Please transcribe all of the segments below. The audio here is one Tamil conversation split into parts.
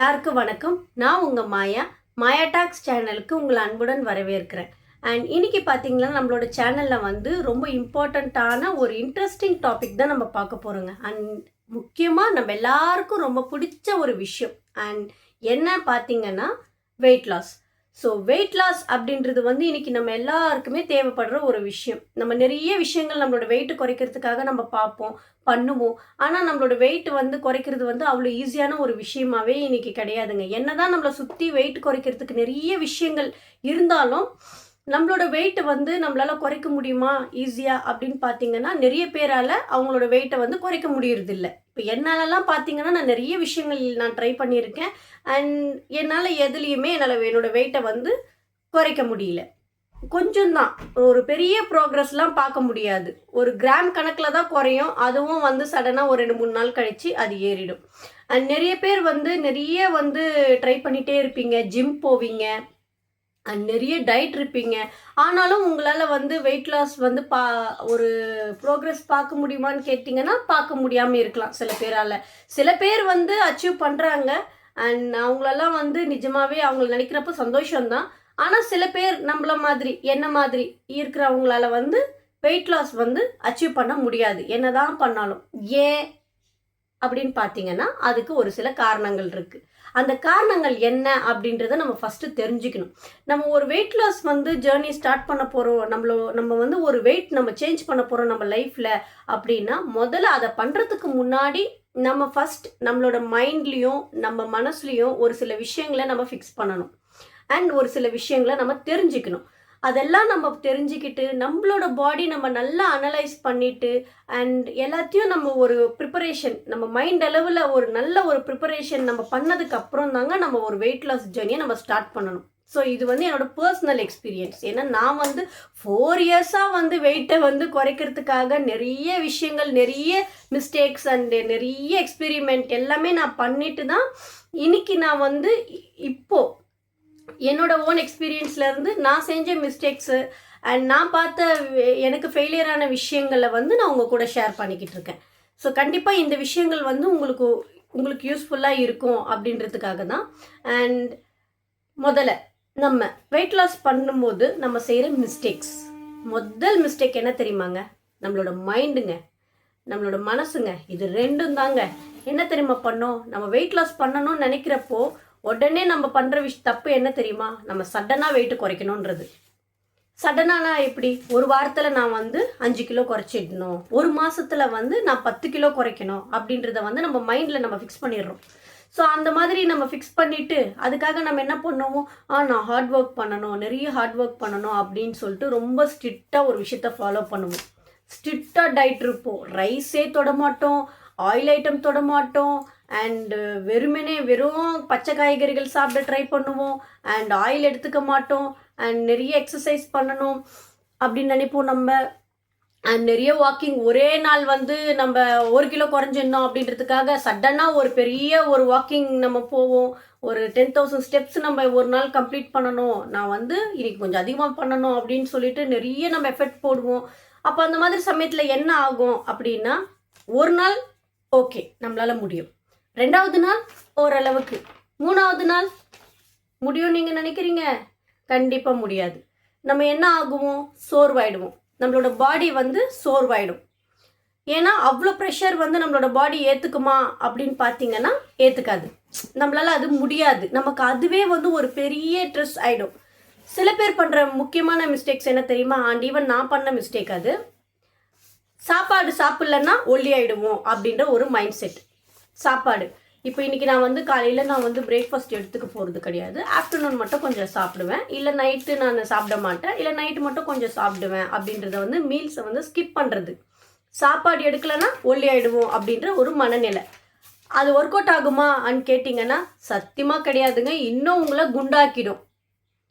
எல்லாருக்கும் வணக்கம். நான் உங்கள் மாயா. மாயா டாக்ஸ் சேனலுக்கு உங்களை அன்புடன் வரவேற்கிறேன். அண்ட் இன்னைக்கு பார்த்தீங்கன்னா நம்மளோட சேனலில் வந்து ரொம்ப இம்பார்ட்டண்ட்டான ஒரு இன்ட்ரெஸ்டிங் டாபிக் தான் நம்ம பார்க்க போகிறோங்க அண்ட் முக்கியமாக நம்ம எல்லாருக்கும் ரொம்ப பிடிச்ச ஒரு விஷயம். அண்ட் என்ன பார்த்தீங்கன்னா weight loss so weight loss அப்படின்றது வந்து இன்றைக்கி நம்ம எல்லாருக்குமே தேவைப்படுற ஒரு விஷயம். நம்ம நிறைய விஷயங்கள் நம்மளோட வெயிட் குறைக்கிறதுக்காக நம்ம பார்ப்போம் பண்ணுவோம். ஆனால் நம்மளோட வெயிட் வந்து குறைக்கிறது வந்து அவ்வளோ ஈஸியான ஒரு விஷயமாவே இன்னைக்கு கிடையாதுங்க. என்ன தான் நம்மளை சுற்றி வெயிட் குறைக்கிறதுக்கு நிறைய விஷயங்கள் இருந்தாலும் நம்மளோட வெயிட்டை வந்து நம்மளால் குறைக்க முடியுமா? ஈஸியாக அப்படின்னு பார்த்தீங்கன்னா நிறைய பேரால் அவங்களோட வெயிட்டை வந்து குறைக்க முடியறதில்ல. இப்போ என்னாலலாம் பார்த்தீங்கன்னா நான் நிறைய விஷயங்கள் நான் ட்ரை பண்ணியிருக்கேன். அண்ட் என்னால் எதுலேயுமே என்னால் என்னோட வெயிட்டை வந்து குறைக்க முடியல. கொஞ்சம் தான் ஒரு பெரிய ப்ரோக்ரஸ்லாம் பார்க்க முடியாது. ஒரு கிராம் கணக்கில் தான் குறையும். அதுவும் வந்து சடனாக ஒரு ரெண்டு மூணு நாள் கழித்து அது ஏறிடும். அண்ட் நிறைய பேர் வந்து நிறைய வந்து ட்ரை பண்ணிகிட்டே இருப்பீங்க. ஜிம் போவீங்க. நிறைய டயட் இருப்பீங்க. ஆனாலும் உங்களால் வந்து வெயிட் லாஸ் வந்து பா ஒரு ப்ரோக்ரஸ் பார்க்க முடியுமான்னு கேட்டிங்கன்னா பார்க்க முடியாமல் இருக்கலாம் சில பேரால். சில பேர் வந்து அச்சீவ் பண்ணுறாங்க அண்ட் அவங்களெல்லாம் வந்து நிஜமாகவே அவங்க நினைக்கிறப்ப சந்தோஷம்தான். ஆனால் சில பேர் நம்மள மாதிரி என்ன மாதிரி இருக்கிறவங்களால வந்து வெயிட் லாஸ் வந்து அச்சீவ் பண்ண முடியாது. என்ன தான் பண்ணாலும். ஏன்? அப்படின்னு பார்த்தீங்கன்னா அதுக்கு ஒரு சில காரணங்கள் இருக்குது அந்த காரணங்கள் என்ன அப்படின்றத நம்ம ஃபஸ்ட்டு தெரிஞ்சுக்கணும். நம்ம ஒரு வெயிட் லாஸ் வந்து ஜேர்னி ஸ்டார்ட் பண்ண போகிறோம் நம்மளோ நம்ம வந்து ஒரு வெயிட் நம்ம சேஞ்ச் பண்ண போகிறோம் நம்ம லைஃப்பில் அப்படின்னா முதல்ல அதை பண்ணுறதுக்கு முன்னாடி நம்ம ஃபஸ்ட் நம்மளோட மைண்ட்லேயும் நம்ம மனசுலேயும் ஒரு சில விஷயங்களை நம்ம ஃபிக்ஸ் பண்ணணும். அண்ட் ஒரு சில விஷயங்களை நம்ம தெரிஞ்சுக்கணும். அதெல்லாம் நம்ம தெரிஞ்சுக்கிட்டு நம்மளோட பாடி நம்ம நல்லா அனலைஸ் பண்ணிட்டு அண்ட் எல்லாத்தையும் நம்ம ஒரு ப்ரிப்பரேஷன் நம்ம மைண்ட் அளவில் ஒரு நல்ல ஒரு ப்ரிப்பரேஷன் நம்ம பண்ணதுக்கு அப்புறம் தாங்க நம்ம ஒரு வெயிட் லாஸ் ஜேர்னியை நம்ம ஸ்டார்ட் பண்ணணும். ஸோ இது வந்து என்னோட பர்சனல் எக்ஸ்பீரியன்ஸ் ஏன்னா நான் வந்து ஃபோர் இயர்ஸாக வந்து வெயிட்டை வந்து குறைக்கிறதுக்காக நிறைய விஷயங்கள் நிறைய மிஸ்டேக்ஸ் அண்ட் நிறைய எக்ஸ்பெரிமெண்ட் எல்லாமே நான் பண்ணிட்டு தான் இன்னைக்கு நான் வந்து இப்போது என்னோட ஓன் எக்ஸ்பீரியன்ஸ்லேருந்து நான் செஞ்ச மிஸ்டேக்ஸு அண்ட் நான் பார்த்த எனக்கு ஃபெயிலியரான விஷயங்களை வந்து நான் உங்கள் கூட ஷேர் பண்ணிக்கிட்டு இருக்கேன். ஸோ கண்டிப்பாக இந்த விஷயங்கள் வந்து உங்களுக்கு உங்களுக்கு யூஸ்ஃபுல்லாக இருக்கும் அப்படின்றதுக்காக தான். அண்ட் முதல்ல நம்ம வெயிட் லாஸ் பண்ணும்போது நம்ம செய்கிற மிஸ்டேக்ஸ் முதல் மிஸ்டேக் என்ன தெரியுமாங்க? நம்மளோட மைண்டுங்க நம்மளோட மனசுங்க இது ரெண்டும் தாங்க. என்ன தெரியுமா பண்ணோம்? நம்ம வெயிட் லாஸ் பண்ணணும்னு நினைக்கிறப்போ உடனே நம்ம பண்ணுற விஷ் தப்பு என்ன தெரியுமா? நம்ம சடனாக வெயிட் குறைக்கணுன்றது சடனானா எப்படி? ஒரு வாரத்தில் நான் வந்து அஞ்சு கிலோ குறைச்சிடணும். ஒரு மாதத்தில் வந்து நான் பத்து கிலோ குறைக்கணும் அப்படின்றத வந்து நம்ம மைண்டில் நம்ம ஃபிக்ஸ் பண்ணிடுறோம். ஸோ அந்த மாதிரி நம்ம ஃபிக்ஸ் பண்ணிவிட்டு அதுக்காக நம்ம என்ன பண்ணுவோம்? ஆ நான் ஹார்ட் ஒர்க் பண்ணணும் நிறைய ஹார்ட் ஒர்க் பண்ணணும் அப்படின்னு சொல்லிட்டு ரொம்ப ஸ்ட்ரிக்டாக ஒரு விஷயத்த ஃபாலோ பண்ணுவோம். ஸ்ட்ரிக்டாக டயட் இருப்போம். ரைஸே தொட மாட்டோம். ஆயில் ஐட்டம் தொடமாட்டோம் அண்டு uh, வெறுமனே வெறும் பச்சை காய்கறிகள் சாப்பிட ட்ரை பண்ணுவோம். அண்ட் ஆயில் எடுத்துக்க மாட்டோம். அண்ட் நிறைய எக்ஸசைஸ் பண்ணணும் அப்படின்னு நினைப்போம் நம்ம. அண்ட் நிறைய வாக்கிங் ஒரே நாள் வந்து நம்ம ஒரு கிலோ குறைஞ்சிடணும் அப்படின்றதுக்காக சடனாக ஒரு பெரிய ஒரு வாக்கிங் நம்ம போவோம். ஒரு டென் தௌசண்ட் ஸ்டெப்ஸ் நம்ம ஒரு நாள் கம்ப்ளீட் பண்ணணும். நான் வந்து இன்னைக்கு கொஞ்சம் அதிகமாக பண்ணணும் அப்படின்னு சொல்லிட்டு நிறைய நம்ம எஃபெக்ட் போடுவோம். அப்போ அந்த மாதிரி சமயத்தில் என்ன ஆகும் அப்படின்னா ஒரு நாள் ஓகே நம்மளால் முடியும். ரெண்டாவது நாள் ஓரளவுக்கு. மூணாவது நாள்? முடியும் நீங்கள் நினைக்கிறீங்க? கண்டிப்பாக முடியாது. நம்ம என்ன ஆகுவோம் சோர்வாயிடுவோம். நம்மளோட பாடி வந்து சோர்வாயிடும். ஏன்னா அவ்வளோ ப்ரெஷர் வந்து நம்மளோட பாடி ஏற்றுக்குமா அப்படின்னு பார்த்தீங்கன்னா ஏற்றுக்காது நம்மளால் அது முடியாது. நமக்கு அதுவே வந்து ஒரு பெரிய ஸ்ட்ரெஸ் ஆகிடும் சில பேர் பண்ணுற முக்கியமான மிஸ்டேக்ஸ் என்ன தெரியுமா? அண்ட் ஈவன் நான் பண்ண மிஸ்டேக் அது. சாப்பாடு சாப்பிட்லன்னா ஒல்லி ஆகிடுவோம் அப்படின்ற ஒரு மைண்ட் செட் சாப்பாடு. இப்போ இன்னைக்கு நான் வந்து காலையில் நான் வந்து பிரேக்ஃபாஸ்ட் எடுத்துக்க போகிறது கிடையாது. ஆஃப்டர்நூன் மட்டும் கொஞ்சம் சாப்பிடுவேன். இல்லை நைட்டு நான் சாப்பிட மாட்டேன். இல்லை நைட்டு மட்டும் கொஞ்சம் சாப்பிடுவேன் அப்படின்றத வந்து மீல்ஸை வந்து ஸ்கிப் பண்ணுறது சாப்பாடு எடுக்கலைன்னா ஒல்லி ஆகிடுவோம் அப்படின்ற ஒரு மனநிலை. அது ஒர்க் அவுட் ஆகுமான்னு கேட்டிங்கன்னா சத்தியமாக கிடையாதுங்க. இன்னும் உங்களை குண்டாக்கிடும்.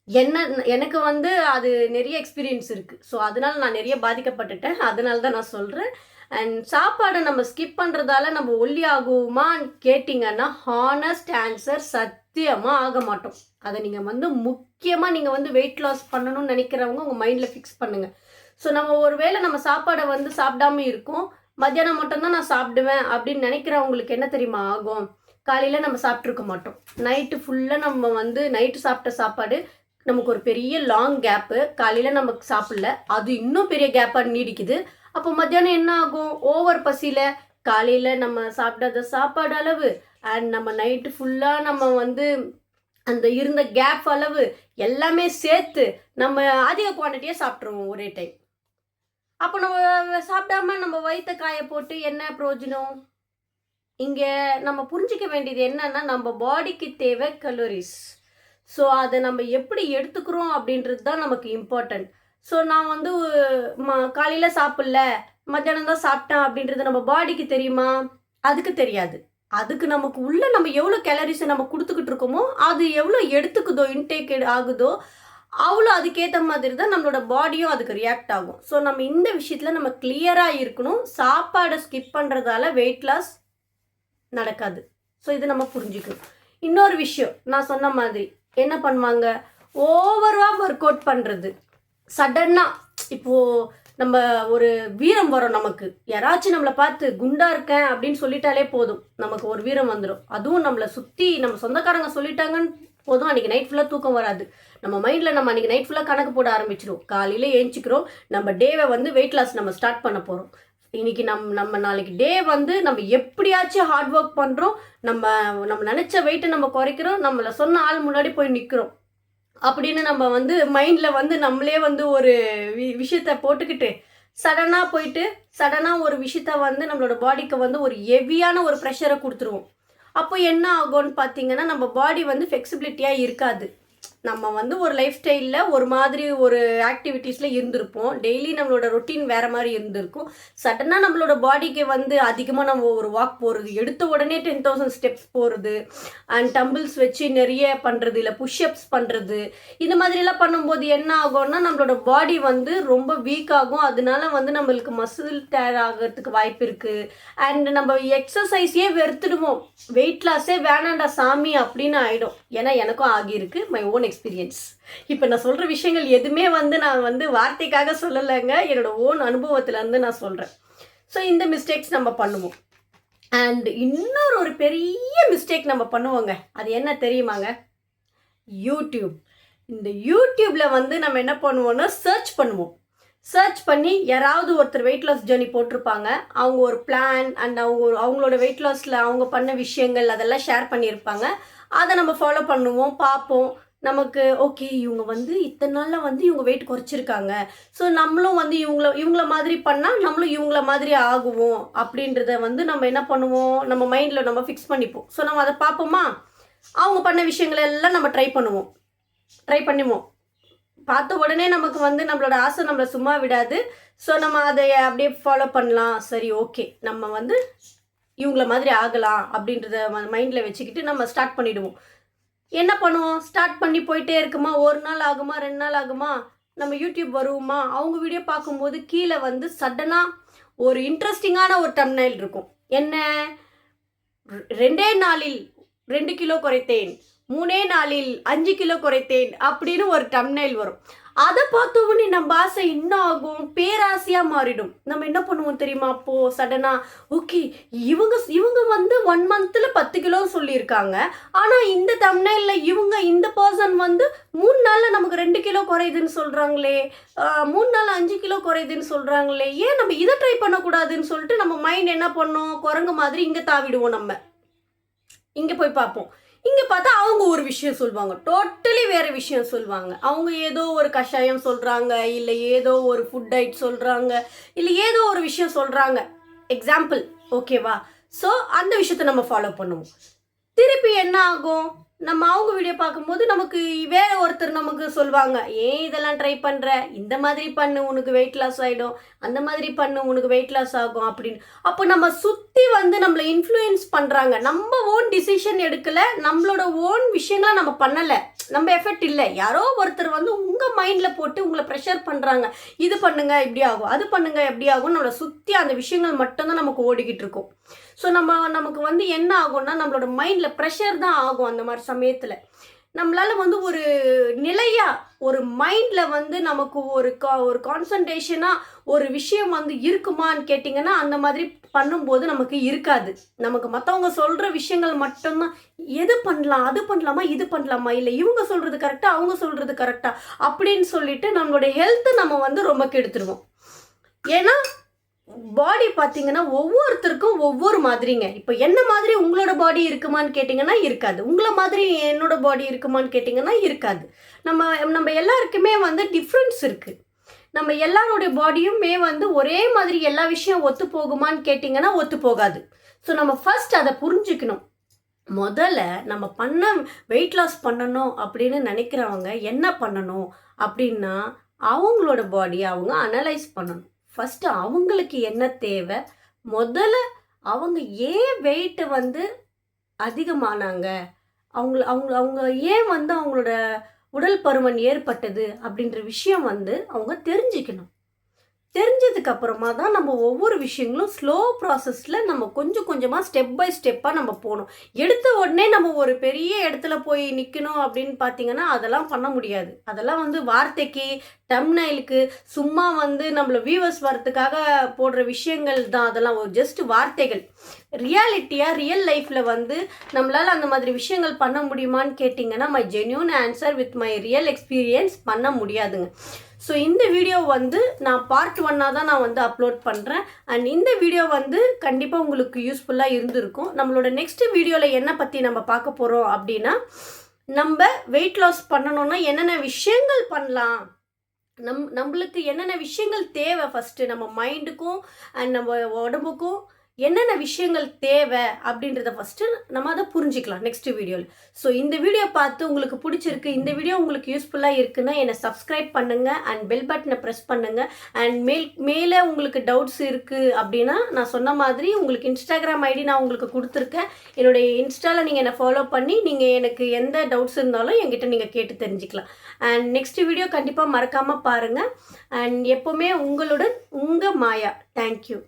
என்ன எனக்கு வந்து அது நிறைய எக்ஸ்பீரியன்ஸ் இருக்குது ஸோ அதனால் நான் நிறைய பாதிக்கப்பட்டுட்டேன். அதனால தான் நான் சொல்கிறேன் அண்ட் சாப்பாடை நம்ம ஸ்கிப் பண்ணுறதால நம்ம ஒல்லி ஆகுமான்னு கேட்டிங்கன்னா ஹானஸ்ட் ஆன்சர் சத்தியமாக ஆக மாட்டோம். அதை நீங்கள் வந்து முக்கியமாக நீங்கள் வந்து வெயிட் லாஸ் பண்ணணும்னு நினைக்கிறவங்க உங்கள் மைண்டில் ஃபிக்ஸ் பண்ணுங்கள் ஸோ நம்ம ஒருவேளை நம்ம சாப்பாடை வந்து சாப்பிடாம இருக்கோம். மத்தியானம் மட்டும்தான் நான் சாப்பிடுவேன் அப்படின்னு நினைக்கிறவங்களுக்கு என்ன தெரியுமா ஆகும்? காலையில் நம்ம சாப்பிட்ருக்க மாட்டோம். நைட்டு ஃபுல்லாக நம்ம வந்து நைட்டு சாப்பிட்ட சாப்பாடு நமக்கு ஒரு பெரிய லாங் கேப்பு காலையில் நமக்கு சாப்பிடல. அது இன்னும் பெரிய கேப்பாக நீடிக்குது. அப்போ மத்தியானம் என்ன ஆகும்? ஓவர் பசியில் காலையில் நம்ம சாப்பிடாத சாப்பாடு அளவு அண்ட் நம்ம நைட்டு ஃபுல்லாக நம்ம வந்து அந்த இருந்த கேப் அளவு எல்லாமே சேர்த்து நம்ம அதிக குவான்டிட்டியாக சாப்பிட்ருவோம் ஒரே டைம் அப்போ நம்ம சாப்பிடாம நம்ம வயிற்ற காய போட்டு என்ன பிரயோஜனம்? இங்கே நம்ம புரிஞ்சிக்க வேண்டியது என்னன்னா நம்ம பாடிக்கு தேவை கலோரிஸ் ஸோ அதை நம்ம எப்படி எடுத்துக்கிறோம் அப்படின்றது தான் நமக்கு இம்பார்ட்டன்ட் ஸோ நான் வந்து ம காலையில் சாப்பிடல. மத்தியானம் தான் சாப்பிட்டேன் அப்படின்றது நம்ம பாடிக்கு தெரியுமா? அதுக்கு தெரியாது. அதுக்கு நமக்கு உள்ள நம்ம எவ்வளோ கேலரிஸை நம்ம கொடுத்துக்கிட்டு இருக்கோமோ அது எவ்வளோ எடுத்துக்குதோ இன்டேக் ஆகுதோ அவ்வளோ அதுக்கேற்ற மாதிரி தான் நம்மளோட பாடியும் அதுக்கு ரியாக்ட் ஆகும். ஸோ நம்ம இந்த விஷயத்தில் நம்ம கிளியராக இருக்கணும். சாப்பாடை ஸ்கிப் பண்ணுறதால வெயிட் லாஸ் நடக்காது. ஸோ இது நம்ம புரிஞ்சுக்கணும். இன்னொரு விஷயம் நான் சொன்ன மாதிரி என்ன பண்ணுவாங்க? ஓவராக ஒர்க் அவுட் பண்ணுறது சடன்னா இப்போது நம்ம ஒரு வீரம் வரும் நமக்கு. யாராச்சும் நம்மளை பார்த்து குண்டா இருக்கேன் அப்படின்னு சொல்லிட்டாலே போதும். நமக்கு ஒரு வீரம் வந்துடும் அதுவும் நம்மளை சுற்றி நம்ம சொந்தக்காரங்க சொல்லிட்டாங்கன்னு போதும். அன்றைக்கி நைட் ஃபுல்லாக தூக்கம் வராது. நம்ம மைண்டில் நம்ம அன்றைக்கி நைட் ஃபுல்லாக கணக்கு போட ஆரம்பிச்சிடும் காலையில் ஏஞ்சிக்கிறோம். நம்ம டேவை வந்து வெயிட் லாஸ் நம்ம ஸ்டார்ட் பண்ண போகிறோம் இன்னைக்கு நம் நம்ம நாளைக்கு டே வந்து நம்ம எப்படியாச்சும் ஹார்ட் ஒர்க் பண்ணுறோம் நம்ம நம்ம நினச்ச வெயிட்டை நம்ம குறைக்கிறோம். நம்மளை சொன்ன ஆள் முன்னாடி போய் நிற்கிறோம் அப்படின்னு நம்ம வந்து மைண்டில் வந்து நம்மளே வந்து ஒரு வி விஷயத்த போட்டுக்கிட்டு சடனாக போயிட்டு சடனாக ஒரு விஷயத்த வந்து நம்மளோட பாடிக்கு வந்து ஒரு ஹெவியான ஒரு ப்ரெஷரை கொடுத்துருவோம். அப்போ என்ன ஆகும்னு பார்த்தீங்கன்னா நம்ம பாடி வந்து ஃப்ளெக்சிபிலிட்டியாக இருக்காது. நம்ம வந்து ஒரு லைஃப் ஸ்டைலில் ஒரு மாதிரி ஒரு ஆக்டிவிட்டீஸில் இருந்திருப்போம். டெய்லி நம்மளோட ரொட்டீன் வேறு மாதிரி இருந்திருக்கும். சடனாக நம்மளோட பாடிக்கு வந்து அதிகமாக நம்ம ஒரு வாக் போகிறது எடுத்த உடனே டென் தௌசண்ட் ஸ்டெப்ஸ் போகிறது அண்ட் டம்பிள்ஸ் வச்சு நிறைய பண்ணுறது இல்லை புஷ்அப்ஸ் பண்ணுறது இந்த மாதிரிலாம் பண்ணும்போது என்ன ஆகும்னா நம்மளோட பாடி வந்து ரொம்ப வீக் ஆகும். அதனால வந்து நம்மளுக்கு மசில் டயர் ஆகிறதுக்கு வாய்ப்பு இருக்குது அண்ட் நம்ம எக்ஸசைஸே வெறுத்துடுவோம். வெயிட் லாஸே வேணாண்டா சாமி அப்படின்னு ஆகிடும் ஏன்னா எனக்கும் ஆகியிருக்கு. மை ஓன் எக்ஸ்பீரியன்ஸ் இப்போ நான் சொல்கிற விஷயங்கள் எதுவுமே வந்து நான் வந்து வார்த்தைக்காக சொல்லலைங்க. என்னோட ஓன் அனுபவத்திலேருந்து நான் சொல்கிறேன் ஸோ இந்த மிஸ்டேக்ஸ் நம்ம பண்ணுவோம். அண்ட் இன்னொரு ஒரு பெரிய மிஸ்டேக் நம்ம பண்ணுவோங்க. அது என்ன தெரியுமாங்க? யூடியூப் இந்த யூடியூப்பில் வந்து நம்ம என்ன பண்ணுவோம்னா சர்ச் பண்ணுவோம். சர்ச் பண்ணி யாராவது ஒருத்தர் வெயிட் லாஸ் ஜேர்னி போட்டிருப்பாங்க. அவங்க ஒரு பிளான் அண்ட் அவங்க ஒரு அவங்களோட வெயிட் லாஸில் அவங்க பண்ண விஷயங்கள் அதெல்லாம் ஷேர் பண்ணியிருப்பாங்க. அதை நம்ம ஃபாலோ பண்ணுவோம் பார்ப்போம். நமக்கு ஓகே இவங்க வந்து இத்தனை நாளில் வந்து இவங்க வெயிட் குறைச்சிருக்காங்க. ஸோ நம்மளும் வந்து இவங்கள இவங்கள மாதிரி பண்ணால் நம்மளும் இவங்கள மாதிரி ஆகுவோம். அப்படின்றத வந்து நம்ம என்ன பண்ணுவோம்? நம்ம மைண்டில் நம்ம ஃபிக்ஸ் பண்ணிப்போம். ஸோ நம்ம அதை பார்ப்போமா? அவங்க பண்ண விஷயங்கள் எல்லாம் நம்ம ட்ரை பண்ணுவோம். ட்ரை பண்ணுவோம். பார்த்த உடனே நமக்கு வந்து நம்மளோட ஆசை நம்மளை சும்மா விடாது. ஸோ நம்ம அதை அப்படியே ஃபாலோ பண்ணலாம். சரி ஓகே நம்ம வந்து இவங்கள மாதிரி ஆகலாம் அப்படின்றத மைண்டில் வச்சுக்கிட்டு நம்ம ஸ்டார்ட் பண்ணிவிடுவோம் என்ன பண்ணுவோம்? ஸ்டார்ட் பண்ணி போயிட்டே இருக்குமா? ஒரு நாள் ஆகுமா? ரெண்டு நாள் ஆகுமா? நம்ம யூடியூப் வருவோமா அவங்க வீடியோ பார்க்கும்போது கீழே வந்து சடனாக ஒரு இன்ட்ரெஸ்டிங்கான ஒரு டம்னைல் இருக்கும். என்ன? ரெண்டே நாளில் ரெண்டு கிலோ குறைத்தேன். மூணே நாளில் அஞ்சு கிலோ குறைத்தேன் அப்படின்னு ஒரு டம்னைல் வரும். அதை பார்த்த உடனே நம்ம ஆசை என்ன ஆகும்? பேராசையாக மாறிடும். நம்ம என்ன பண்ணுவோம் தெரியுமா? அப்போது சடனாக ஓகே இவங்க இவங்க வந்து ஒன் மந்த்தில் பத்து கிலோ சொல்லியிருக்காங்க. ஆனால் இந்த தம்னைலில் இவங்க இந்த பர்சன் வந்து மூணு நாளில் நமக்கு ரெண்டு கிலோ குறையுதுன்னு சொல்கிறாங்களே மூணு நாள் அஞ்சு கிலோ குறையுதுன்னு சொல்கிறாங்களே ஏன் நம்ம இதை ட்ரை பண்ணக்கூடாதுன்னு சொல்லிட்டு நம்ம மைண்ட் என்ன பண்ணோம்? குரங்கு மாதிரி இங்கே தாவிடுவோம் நம்ம. இங்கே போய் பார்ப்போம். இங்கே பார்த்தா அவங்க ஒரு விஷயம் சொல்லுவாங்க டோட்டலி வேறு விஷயம் சொல்லுவாங்க அவங்க ஏதோ ஒரு கஷாயம் சொல்கிறாங்க இல்லை ஏதோ ஒரு ஃபுட் டயட் சொல்கிறாங்க இல்லை ஏதோ ஒரு விஷயம் சொல்கிறாங்க எக்ஸாம்பிள் ஓகேவா ஸோ அந்த விஷயத்த நம்ம ஃபாலோ பண்ணுவோம். திருப்பி என்ன ஆகும்? நம்ம அவங்க வீடியோ பார்க்கும்போது நமக்கு வேற ஒருத்தர் நமக்கு சொல்லுவாங்க ஏன் இதெல்லாம் ட்ரை பண்ணுற இந்த மாதிரி பண்ணு உனக்கு வெயிட் லாஸ் ஆகிடும் அந்த மாதிரி பண்ணு உனக்கு வெயிட் லாஸ் ஆகும். அப்படின்னு. அப்போ நம்ம சுற்றி வந்து நம்மளை இன்ஃப்ளூயன்ஸ் பண்ணுறாங்க நம்ம ஓன் டிசிஷன் எடுக்கலை நம்மளோட ஓன் விஷயங்களை நம்ம பண்ணலை. நம்ம எஃபெக்ட் இல்லை. யாரோ ஒருத்தர் வந்து உங்கள் மைண்டில் போட்டு உங்களை ப்ரெஷர் பண்ணுறாங்க இது பண்ணுங்க இப்படி ஆகும். அது பண்ணுங்க எப்படி ஆகும் நம்மளை சுற்றி அந்த விஷயங்கள் மட்டும்தான் நமக்கு ஓடிக்கிட்டு இருக்கும். ஸோ நம்ம நமக்கு வந்து என்ன ஆகும்னா நம்மளோட மைண்டில் ப்ரெஷர் தான் ஆகும் அந்த மாதிரி சமயத்தில். நம்மளால் வந்து ஒரு நிலையாக ஒரு மைண்டில் வந்து நமக்கு ஒரு கா ஒரு கான்சன்ட்ரேஷனாக ஒரு விஷயம் வந்து இருக்குமான்னு கேட்டிங்கன்னா அந்த மாதிரி பண்ணும்போது நமக்கு இருக்காது. நமக்கு மற்றவங்க சொல்கிற விஷயங்கள் மட்டும்தான். எது பண்ணலாம் அது பண்ணலாமா இது பண்ணலாமா? இல்லை இவங்க சொல்கிறது கரெக்டாக அவங்க சொல்கிறது கரெக்டாக அப்படின்னு சொல்லிட்டு நம்மளுடைய ஹெல்த்தை நம்ம வந்து ரொம்ப கெடுத்துருவோம். ஏன்னா பாடி பார்த்தீங்கன்னா ஒவ்வொருத்தருக்கும் ஒவ்வொரு மாதிரிங்க. இப்போ என்ன மாதிரி உங்களோட பாடி இருக்குமான்னு கேட்டிங்கன்னா இருக்காது. உங்களை மாதிரி என்னோட பாடி இருக்குமான்னு கேட்டிங்கன்னா இருக்காது. நம்ம நம்ம எல்லாருக்குமே வந்து டிஃப்ரென்ஸ் இருக்குது நம்ம எல்லாருடைய பாடியுமே வந்து ஒரே மாதிரி எல்லா விஷயம் ஒத்து போகுமான்னு கேட்டிங்கன்னா ஒத்து போகாது. ஸோ நம்ம ஃபர்ஸ்ட் அதை புரிஞ்சுக்கணும். முதல்ல நம்ம பண்ண வெயிட் லாஸ் பண்ணணும் அப்படின்னு நினைக்கிறவங்க என்ன பண்ணணும் அப்படின்னா அவங்களோட பாடியை அவங்க அனலைஸ் பண்ணணும். ஃபஸ்ட்டு அவங்களுக்கு என்ன தேவை? முதல்ல அவங்க ஏன் வெயிட்டு வந்து அதிகமானாங்க? அவங்க அவங்க அவங்க ஏன் வந்து அவங்களோட உடல் பருமன் ஏற்பட்டது அப்படின்ற விஷயம் வந்து அவங்க தெரிஞ்சுக்கணும். தெரிஞ்சதுக்கு அப்புறமா தான் நம்ம ஒவ்வொரு விஷயங்களும் ஸ்லோ ப்ராசஸில் நம்ம கொஞ்சம் கொஞ்சமாக ஸ்டெப் பை ஸ்டெப்பாக நம்ம போகணும். எடுத்த உடனே நம்ம ஒரு பெரிய இடத்துல போய் நிற்கணும் அப்படின்னு பார்த்தீங்கன்னா அதெல்லாம் பண்ண முடியாது. அதெல்லாம் வந்து வார்த்தைக்கு டம்னைலுக்கு சும்மா வந்து நம்மளை வியூவர்ஸ் வரத்துக்காக போடுற விஷயங்கள் தான். அதெல்லாம் ஒரு ஜஸ்ட் வார்த்தைகள். ரியாலிட்டியாக ரியல் லைஃப்பில் வந்து நம்மளால் அந்த மாதிரி விஷயங்கள் பண்ண முடியுமான்னு கேட்டிங்கன்னா my genuine answer with my real experience பண்ண முடியாதுங்க. ஸோ இந்த வீடியோ வந்து நான் பார்ட் ஒன்னாக தான் நான் வந்து அப்லோட் பண்ணுறேன் அண்ட் இந்த வீடியோ வந்து கண்டிப்பாக உங்களுக்கு யூஸ்ஃபுல்லாக இருந்திருக்கும். நம்மளோட நெக்ஸ்ட் வீடியோவில் என்ன பற்றி நம்ம பார்க்க போகிறோம் அப்படின்னா நம்ம வெயிட் லாஸ் பண்ணணும்னா என்னென்ன விஷயங்கள் பண்ணலாம்? நம் நம்மளுக்கு என்னென்ன விஷயங்கள் தேவை ஃபஸ்ட்டு நம்ம மைண்டுக்கும் அண்ட் நம்ம உடம்புக்கும் என்னென்ன விஷயங்கள் தேவை அப்படின்றத ஃபஸ்ட்டு நம்ம அதை புரிஞ்சிக்கலாம் நெக்ஸ்ட் வீடியோவில் ஸோ இந்த வீடியோ பார்த்து உங்களுக்கு பிடிச்சிருக்கு இந்த வீடியோ உங்களுக்கு யூஸ்ஃபுல்லாக இருக்குன்னா என்னை சப்ஸ்கிரைப் பண்ணுங்கள் அண்ட் பெல் பட்டனை ப்ரெஸ் பண்ணுங்கள் அண்ட் மேல் மேலே உங்களுக்கு டவுட்ஸ் இருக்குது அப்படின்னா நான் சொன்ன மாதிரி உங்களுக்கு இன்ஸ்டாகிராம் ஐடி நான் உங்களுக்கு கொடுத்துருக்கேன். என்னுடைய இன்ஸ்டாவில் நீங்கள் என்னை ஃபாலோ பண்ணி நீங்கள் எனக்கு எந்த டவுட்ஸ் இருந்தாலும் என்கிட்ட நீங்கள் கேட்டு தெரிஞ்சுக்கலாம். அண்ட் நெக்ஸ்ட் வீடியோ கண்டிப்பாக மறக்காமல் பாருங்கள் அண்ட் எப்போவுமே உங்களுடன் உங்கள் மாயா. தேங்க்யூ